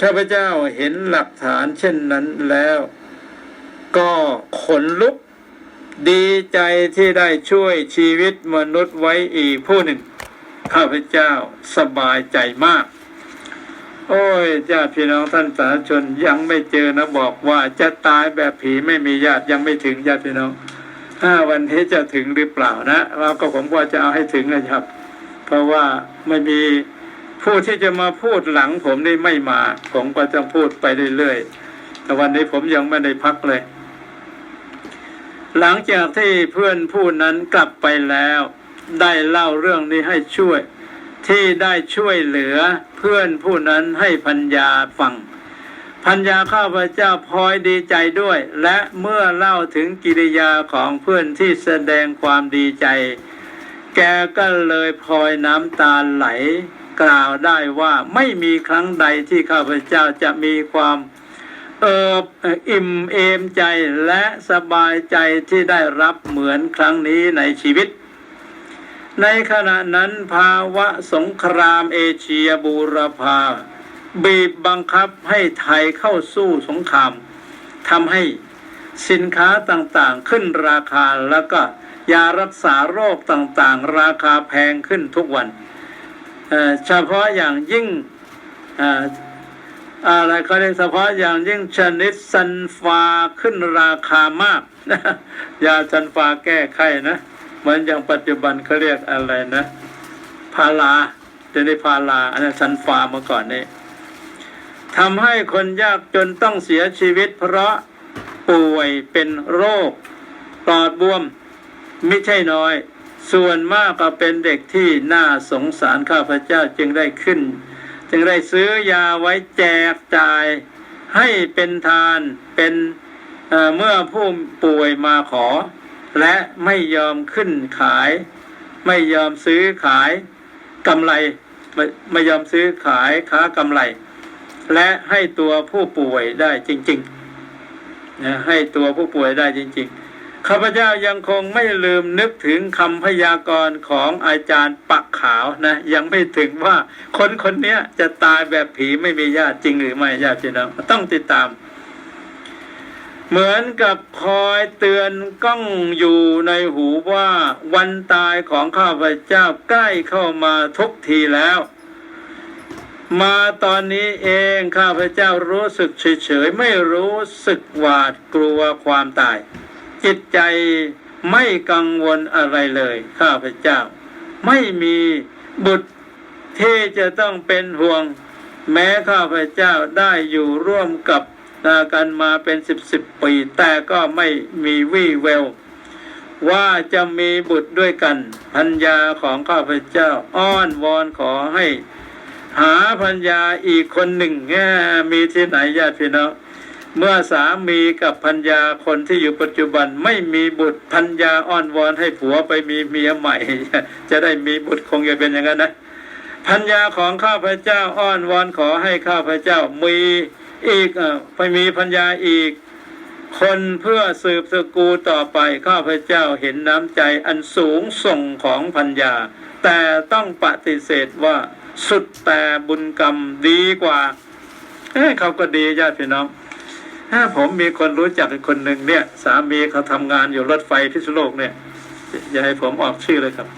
ข้าพเจ้าเห็นหลักฐานเช่นนั้นแล้ว ก็ขนลุกดีใจที่ได้ช่วยชีวิตมนุษย์ไว้อีกผู้หนึ่ง ข้าพเจ้าสบายใจมาก โอ้ยญาติพี่น้องท่านสาธุชนยังไม่เจอนะบอกว่าจะตายแบบผีไม่มีญาติยังไม่ถึงญาติพี่น้องห้าวันนี้จะถึงหรือเปล่านะเราก็ผมว่าจะเอาให้ถึงนะครับ เพราะว่าไม่มี ผู้ที่จะมาพูดหลังผมนี่ไม่มา ผมก็จะพูดไปเรื่อยๆ แต่วันนี้ผมยังไม่ได้พักเลย หลังจากที่เพื่อนผู้นั้นกลับไปแล้ว ได้เล่าเรื่องนี้ให้ช่วย ที่ได้ช่วยเหลือเพื่อนผู้นั้นให้พัญญาฟังพัญญาข้าพเจ้าพลอยดีใจด้วย และเมื่อเล่าถึงกิริยาของเพื่อนที่แสดงความดีใจ แกก็เลยพลอยน้ำตาไหล กล่าวได้ว่าไม่มีครั้งใดที่ข้าพเจ้าจะมีความเอิบอิ่มเอมใจและสบายใจที่ได้รับเหมือนครั้งนี้ในชีวิต ในขณะนั้นภาวะสงครามเอเชียบูรพา บีบบังคับให้ไทยเข้าสู้สงครามทำให้สินค้าต่างๆขึ้นราคาแล้วก็ยารักษาโรคต่างๆ ราคาแพงขึ้นทุกวัน เฉพาะอย่างยิ่งอะไรเขาเรียกเฉพาะอย่างยิ่งชนิดซันฟาขึ้นราคามากยาซันฟาแก้ไขนะเหมือนอย่างปัจจุบันเขาเรียกอะไรนะพาราเดี๋ยวนี้พาราอันนั้นซันฟาเมื่อก่อนนี่ทำให้คนยากจนต้องเสียชีวิต เพราะป่วยเป็นโรคปอดบวม ไม่ใช่น้อย ส่วนมากก็เป็นเด็กที่น่าสงสารข้าพเจ้าจึงได้ขึ้น จึงได้ซื้อยาไว้แจกจ่ายให้เป็นทานเป็นเเมื่อผู้ป่วยมาขอ และไม่ยอมขึ้นขาย ไม่ยอมซื้อขายกำไรไม่ไม่ยอมซื้อขายค้ากำไร และให้ตัวผู้ป่วยได้จริงๆนะให้ตัวผู้ป่วยได้จริง ๆ ข้าพเจ้ายังคงไม่ลืมนึกถึงคำพยากรณ์ของอาจารย์ปักขาวนะ ยังไม่ถึงว่าคนคนนี้จะตายแบบผีไม่มีญาติจริงหรือไม่ญาติพี่น้องต้องติดตาม เหมือนกับคอยเตือนก้องอยู่ในหูว่าวันตายของข้าพเจ้าใกล้เข้ามาทุกทีแล้ว มาตอนนี้เองข้าพเจ้ารู้สึกเฉยๆไม่รู้สึกหวาดกลัวความตาย จิตใจไม่กังวลอะไรเลย ข้าพเจ้า ไม่มีบุตรที่จะต้องเป็นห่วง แม้ข้าพเจ้าได้อยู่ร่วมกับนากันมาเป็นสิบสิบปี แต่ก็ไม่มีวี่แววว่าจะมีบุตรด้วยกันพัญญาของข้าพเจ้า อ้อนวอนขอให้ หาพัญญาอีกคนหนึ่งแง่มีที่ไหนญาติพี่น้อง เมื่อสามีกับพัญญาคนที่อยู่ปัจจุบันไม่มีบุตรพัญญาอ้อนวอนให้ผัวไปมีเมียใหม่ จะได้มีบุตรคงจะเป็นอย่างนั้นนะพัญญาของข้าพเจ้าอ้อนวอนขอให้ข้าพเจ้ามีอีกอ่อไปมีพัญญาอีก คนเพื่อสืบสกูต่อไปข้าพเจ้าเห็นน้ำใจอันสูงส่งของพัญญา แต่ต้องปฏิเสธว่าสุดแต่บุญกรรมดีกว่าเอ้เขาก็ดีญาติพี่น้อง ถ้าผมมีคนรู้จักอีกคนหนึ่งเนี่ย สามีเขาทำงานอยู่รถไฟพิษณุโลกเนี่ย อย่าให้ผมออกชื่อเลยครับ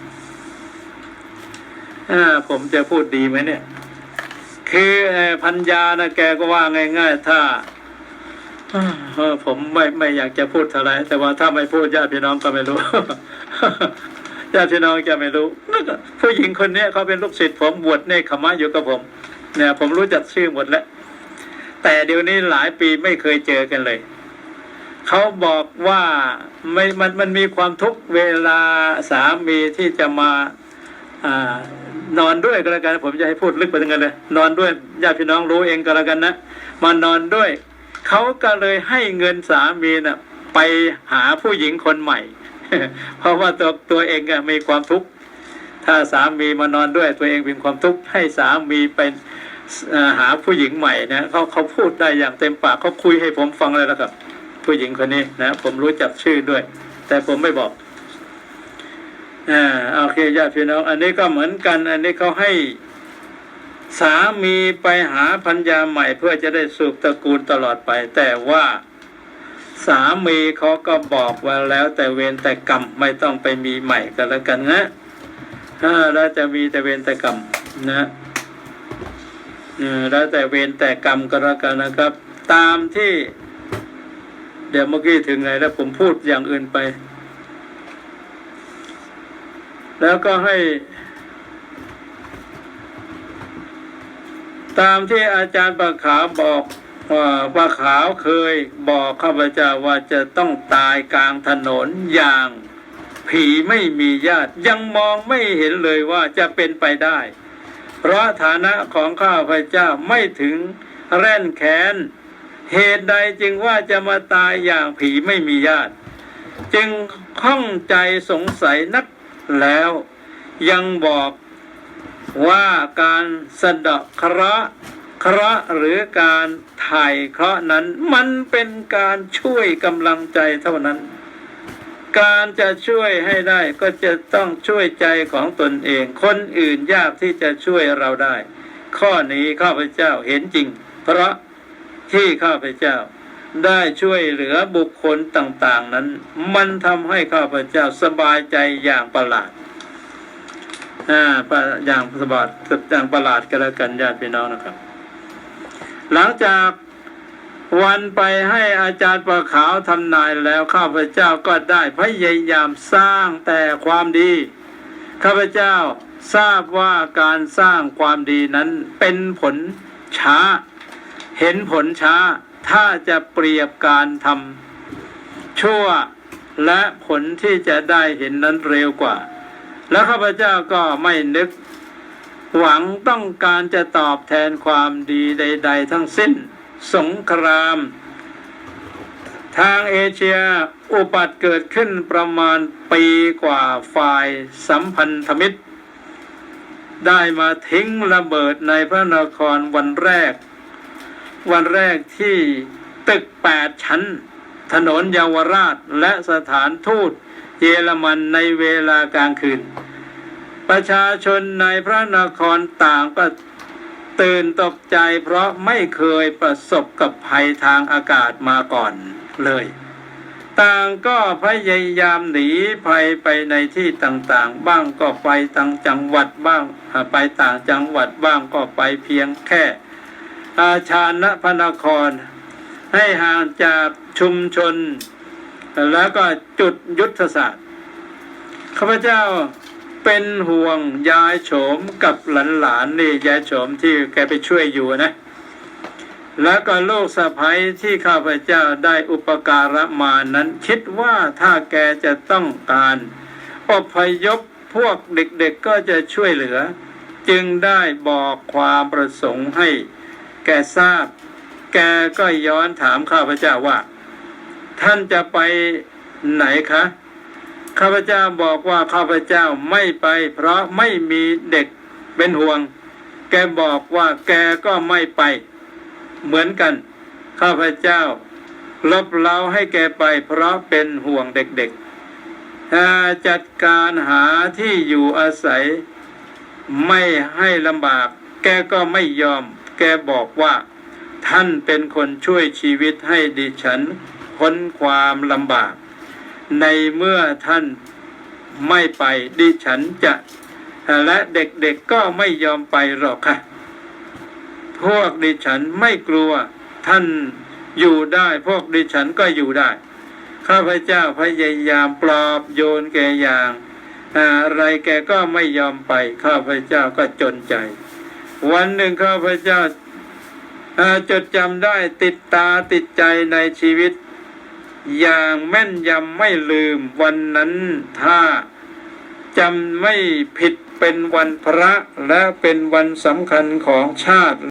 อ่าผมจะพูดดีไหมเนี่ย คือพัญญานะแกก็ว่าง่าย ๆ ถ้าผมไม่ไม่อยากจะพูดอะไร แต่ว่าถ้าไม่พูดญาติพี่น้องก็ไม่รู้ญาติพี่น้องจะไม่รู้ผู้หญิงคนนี้เขาเป็นลูกศิษย์ผมบวชเนคขมะอยู่กับผม เนี่ย ผมรู้จักชื่อหมดแล้ว แต่เดี๋ยวนี้หลายปีไม่เคยเจอกันเลย เขาบอกว่าไม่มันมันมีความทุกข์เวลาสามีที่จะมาอ่านอนด้วยก็แล้วกันผมจะให้พูดลึกไปถึงกันเลย นอนด้วยญาติพี่น้องรู้เองก็แล้วกันนะมานอนด้วยเขาก็เลยให้เงินสามีน่ะไปหาผู้หญิงคนใหม่ เพราะว่าตัวตัวเองอะมีความทุกข์ถ้าสามีมานอนด้วยตัวเองมีความทุกข์ให้สามีเป็น หาผู้หญิงใหม่นะเขาเขาพูดได้อย่างเต็มปากเขาคุยให้ผมฟังเลยแล้วครับ ผู้หญิงคนนี้นะ ผมรู้จักชื่อด้วย แต่ผมไม่บอกอ่าโอเคญาติพี่น้องอันนี้ก็เหมือนกัน อันนี้เขาให้สามีไปหาพัญญาใหม่เพื่อจะได้สืบตระกูลตลอดไป แต่ว่าสามีเขาก็บอกว่าแล้วแต่เวรแต่กรรมไม่ต้องไปมีใหม่กันแล้วกันนะถ้าแล้วจะมีแต่เวรแต่กรรมนะ แล้วแต่เวรแต่กรรมก็แล้วกันนะครับ ตามที่ เดี๋ยวเมื่อกี้ถึงไหนแล้วผมพูดอย่างอื่นไป แล้วก็ให้ ตามที่อาจารย์ประขาวบอกว่าประขาวเคยบอกข้าพเจ้าว่าจะต้องตายกลางถนนอย่างผีไม่มีญาติ ยังมองไม่เห็นเลยว่าจะเป็นไปได้ เพราะฐานะของข้าพเจ้าไม่ถึงแร่นแขน เหตุใดจึงว่าจะมาตายอย่างผีไม่มีญาติ จึงข้องใจสงสัยนักแล้ว ยังบอกว่าการสะดะเคราะห์เคราะห์หรือการถ่ายเคราะห์นั้นมันเป็นการช่วยกำลังใจเท่านั้น การจะช่วยให้ได้ก็จะต้องช่วยใจของตนเอง คนอื่นยากที่จะช่วยเราได้ ข้อนี้ข้าพเจ้าเห็นจริง เพราะที่ข้าพเจ้าได้ช่วยเหลือบุคคลต่างๆนั้น มันทำให้ข้าพเจ้าสบายใจอย่างประหลาดอ่าปอย่างสบายอย่างประหลาดก็แล้วกันญาติพี่น้องนะครับ หลังจาก วันไปให้อาจารย์ประขาวทำนายแล้วข้าพเจ้าก็ได้พยายามสร้างแต่ความดี ข้าพเจ้าทราบว่าการสร้างความดีนั้นเป็นผลช้า เห็นผลช้า ถ้าจะเปรียบการทำชั่วและผลที่จะได้เห็นนั้นเร็วกว่า แล้วข้าพเจ้าก็ไม่นึก หวังต้องการจะตอบแทนความดีใด ๆ ทั้งสิ้น สงคราม ทางเอเชียอุบัติเกิดขึ้นประมาณปีกว่าฝ่ายสัมพันธมิตร ได้มาทิ้งระเบิดในพระนครวันแรก วันแรกที่ตึกแปดชั้น ถนนเยาวราชและสถานทูตเยอรมันในเวลากลางคืน ประชาชนในพระนครต่างก็ ตื่นตกใจเพราะไม่เคยประสบกับภัยทางอากาศมาก่อนเลย ต่างก็พยายามหนีภัยไปในที่ต่างๆ บ้างก็ไปต่างจังหวัดบ้างไปต่างจังหวัดบ้างก็ไปเพียงแค่อาชานพนคร ให้ห่างจากชุมชน แล้วก็จุดยุทธศาสตร์ข้าพเจ้า เป็นห่วงยายโฉมกับหลานๆนี่ยายโฉมที่แกไปช่วยอยู่นะ แล้วก็โลกสะใภ้ที่ข้าพเจ้าได้อุปการะมานั้น คิดว่าถ้าแกจะต้องการอพยพพวกเด็กๆก็จะช่วยเหลือ จึงได้บอกความประสงค์ให้ แกทราบ แกก็ย้อนถามข้าพเจ้าว่า ท่านจะไปไหนคะ ข้าพเจ้าบอกว่าข้าพเจ้าไม่ไป เพราะไม่มีเด็กเป็นห่วง แกบอกว่าแกก็ไม่ไป เหมือนกัน ข้าพเจ้าลบเล้าให้แกไป เพราะเป็นห่วงเด็กๆถ้าจัดการหาที่อยู่อาศัย ไม่ให้ลำบาก แกก็ไม่ยอม แกบอกว่า ท่านเป็นคนช่วยชีวิตให้ดิฉันพ้นความลำบาก ในเมื่อท่านไม่ไปดิฉันจะ และเด็กๆก็ไม่ยอมไปหรอกค่ะ พวกดิฉันไม่กลัว ท่านอยู่ได้ พวกดิฉันก็อยู่ได้ ข้าพเจ้าพยายามปลอบโยนแกอย่างอะไรแกก็ไม่ยอมไป ข้าพเจ้าก็จนใจ วันหนึ่งข้าพเจ้าจดจำได้ติดตาติดใจในชีวิต อย่างแม่นยำไม่ลืมวันนั้นถ้าจำไม่ผิดเป็นวันพระและเป็นวันสำคัญของชาติ